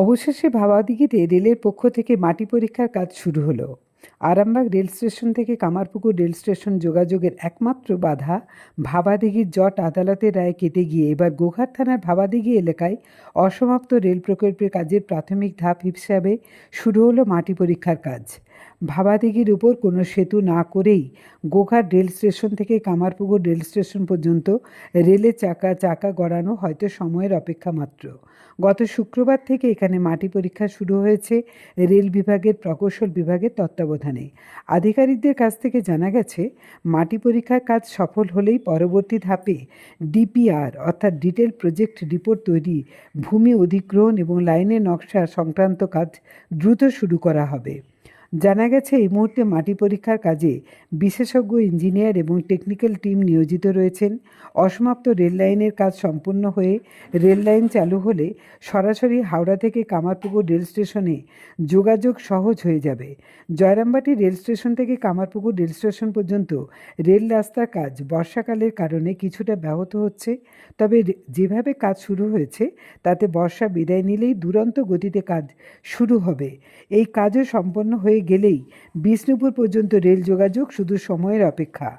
অবশেষে ভাবাদিঘিতে রেলের পক্ষ থেকে মাটি পরীক্ষার কাজ শুরু হলো। আরামবাগ রেল স্টেশন থেকে কামারপুকুর রেল স্টেশন যোগাযোগের একমাত্র বাধা ভাবাদিঘির জট আদালতের রায় কেটে গিয়ে এবার গোঘাট থানার ভাবাদিঘি এলাকায় অসমাপ্ত রেল প্রকল্পের কাজের প্রাথমিক ধাপ হিসাবে শুরু হলো মাটি পরীক্ষার কাজ। ভাবাদিঘির উপর কোনো সেতু না করেই গোঘাট রেল স্টেশন থেকে কামারপুকুর রেল স্টেশন পর্যন্ত রেলের চাকা চাকা গড়ানো হয়তো সময়ের অপেক্ষা মাত্র। গত শুক্রবার থেকে এখানে মাটি পরীক্ষা শুরু হয়েছে রেল বিভাগের প্রকৌশল বিভাগের তত্ত্বাবধানে। আধিকারিকদের কাছ থেকে জানা গেছে, মাটি পরীক্ষার কাজ সফল হলেই পরবর্তী ধাপে ডিপিআর অর্থাৎ ডিটেল প্রজেক্ট রিপোর্ট তৈরি, ভূমি অধিগ্রহণ এবং লাইনের নকশা সংক্রান্ত কাজ দ্রুত শুরু করা হবে। জানা গেছে, এই মুহূর্তে মাটি পরীক্ষার কাজে বিশেষজ্ঞ, ইঞ্জিনিয়ার এবং টেকনিক্যাল টিম নিয়োজিত রয়েছেন। অসমাপ্ত রেল লাইনের কাজ সম্পূর্ণ হয়ে রেল লাইন চালু হলে সরাসরি হাওড়া থেকে কামারপুকুর রেল স্টেশনে যোগাযোগ সহজ হয়ে যাবে। জয়রামবাটি রেল স্টেশন থেকে কামারপুকুর রেল স্টেশন পর্যন্ত রেল রাস্তার কাজ বর্ষাকালের কারণে কিছুটা ব্যাহত হচ্ছে। তবে যেভাবে কাজ শুরু হয়েছে, তাতে বর্ষা বিদায় নিলেই দুরন্ত গতিতে কাজ শুরু হবে। এই কাজও সম্পন্ন হয়ে গেলেই বিষ্ণুপুর পর্যন্ত রেল যোগাযোগ শুধু সময়ের অপেক্ষা।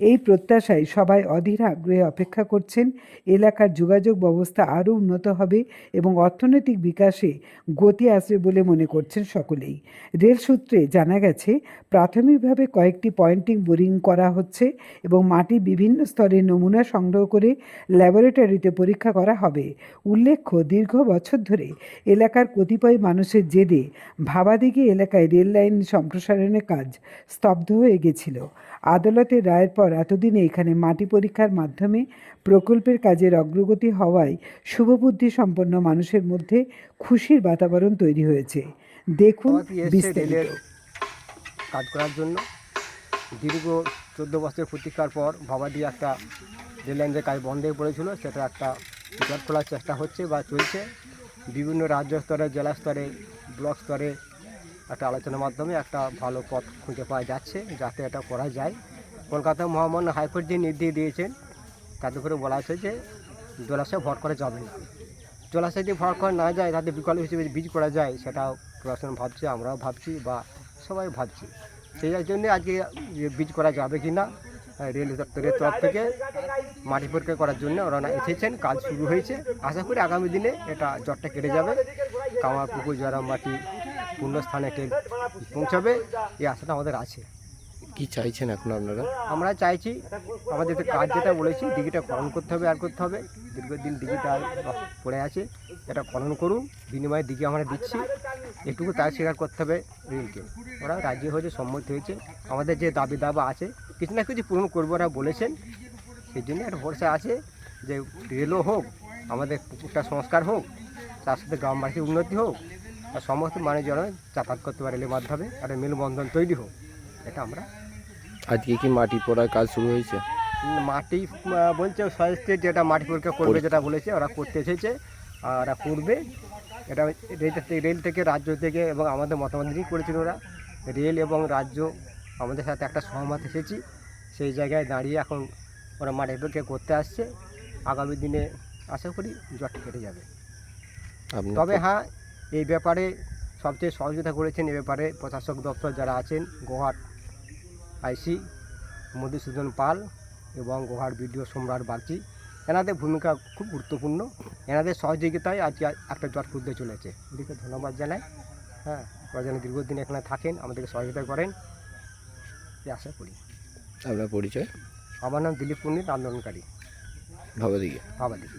এই প্রত্যাশায় সবাই অধীর আগ্রহে অপেক্ষা করছেন। এলাকার যোগাযোগ ব্যবস্থা আরও উন্নত হবে এবং অর্থনৈতিক বিকাশে গতি আসবে বলে মনে করছেন সকলেই। রেল সূত্রে জানা গেছে, প্রাথমিকভাবে কয়েকটি পয়েন্টিং বোরিং করা হচ্ছে এবং মাটি বিভিন্ন স্তরের নমুনা সংগ্রহ করে ল্যাবরেটরিতে পরীক্ষা করা হবে। উল্লেখ্য, দীর্ঘ বছর ধরে এলাকার কতিপয় মানুষের জেদে ভাবাদিঘি এলাকায় রেল লাইন সম্প্রসারণের কাজ স্তব্ধ হয়ে গেছিল। আদালতের রায়ের পর এতদিনে এখানে মাটি পরীক্ষার মাধ্যমে প্রকল্পের কাজের অগ্রগতি হওয়ায় শুভবুদ্ধি সম্পন্ন মানুষের মধ্যে খুশির বাতাবরণ তৈরি হয়েছে। দেখুন বিস্তারিত। কাজ করার জন্য। দীর্ঘ চোদ্দ বছর প্রতীক্ষার পর ভাবাদি একটা রেল লাইনের কাজ বন্ধ হয়ে পড়েছিল সেটা একটা জট খোলার চেষ্টা হচ্ছে বা চলছে। বিভিন্ন রাজ্য স্তরে জেলা স্তরে ব্লক স্তরে একটা আলোচনার মাধ্যমে একটা ভালো পথ খুঁজে পাওয়া যাচ্ছে, যাতে এটা করা যায়। কলকাতা মহামান্য হাইকোর্ট যে নির্দেশ দিয়েছেন, তাতে করে বলা আছে যে জলাশয় ভর করা যাবে না। জলাশয় যদি ভর করা না যায়, তাতে বিকল্প হিসেবে বীজ করা যায়, সেটাও প্রশাসন ভাবছে, আমরাও ভাবছি বা সবাই ভাবছি। সেই জন্য আজকে বীজ করা যাবে কি না রেল দপ্তরের তরফ থেকে, মাটি পরীক্ষা করার জন্য ওনারা এসেছেন, কাজ শুরু হয়েছে। আশা করি আগামী দিনে এটা জটটা কেটে যাবে। কামার পুকুর জয়রাম মাটি পূর্ণস্থানে ট্রেন পৌঁছাবে এই আশাটা আমাদের আছে। কি চাইছেন এখন আপনারা? আমরা চাইছি আমাদের যে কাজ যেটা বলেছি দিঘিটা খনন করতে হবে আর করতে হবে। দীর্ঘদিন দিঘিটা পড়ে আছে এটা খনন করুন। বিনিময়ে দিঘি আমরা দিচ্ছি। এটুকু তার স্বীকার করতে হবে রেলকে ওরা রাজি হয়েছে সম্মত হয়েছে। আমাদের যে দাবি দাবা আছে কিছু না কিছু পূরণ করব ওরা বলেছেন। সেই জন্য একটা ভরসা আছে যে রেলও হোক আমাদের পুকুরটা সংস্কার হোক তার সাথে গ্রামবাসীর উন্নতি হোক আর সমস্ত মানুষ যেন যাতায়াত করতে পারে রেলের মাধ্যমে একটা মেলবন্ধন তৈরি হোক এটা আমরা আজকে কি মাটি পড়ার কাজ শুরু হয়েছে? মাটি বলছে সয়েস্টে যেটা মাটি পরীক্ষা করবে যেটা বলেছে ওরা করতে এসেছে আর ওরা করবে। এটা রেল থেকে- রেল থেকে রাজ্য থেকে এবং আমাদের মতামত নিয়েই করেছিল ওরা। রেল এবং রাজ্য আমাদের সাথে একটা সহমত এসেছি। সেই জায়গায় দাঁড়িয়ে এখন ওরা মাটি পরীক্ষা করতে আসছে। আগামী দিনে আশা করি জট কেটে যাবে। তবে হ্যাঁ এই ব্যাপারে সবচেয়ে সহযোগিতা করেছেন এ ব্যাপারে প্রশাসক দপ্তর যারা আছেন গোহাট আইসি মধুসূদন পাল এবং গোহাট বিডিও সম্রাট বাগচি এনাদের ভূমিকা খুব গুরুত্বপূর্ণ। এনাদের সহযোগিতায় আজকে একটা জট খুলতে চলেছে। ওদেরকে ধন্যবাদ জানাই। হ্যাঁ ওরা যেন দীর্ঘদিন এখানে থাকেন আমাদেরকে সহযোগিতা করেন। এই আশা করি। আপনার পরিচয়? আমার নাম দিলীপ পণ্ডিত আন্দোলনকারী। ভাবা দিকে ভাবাদিকে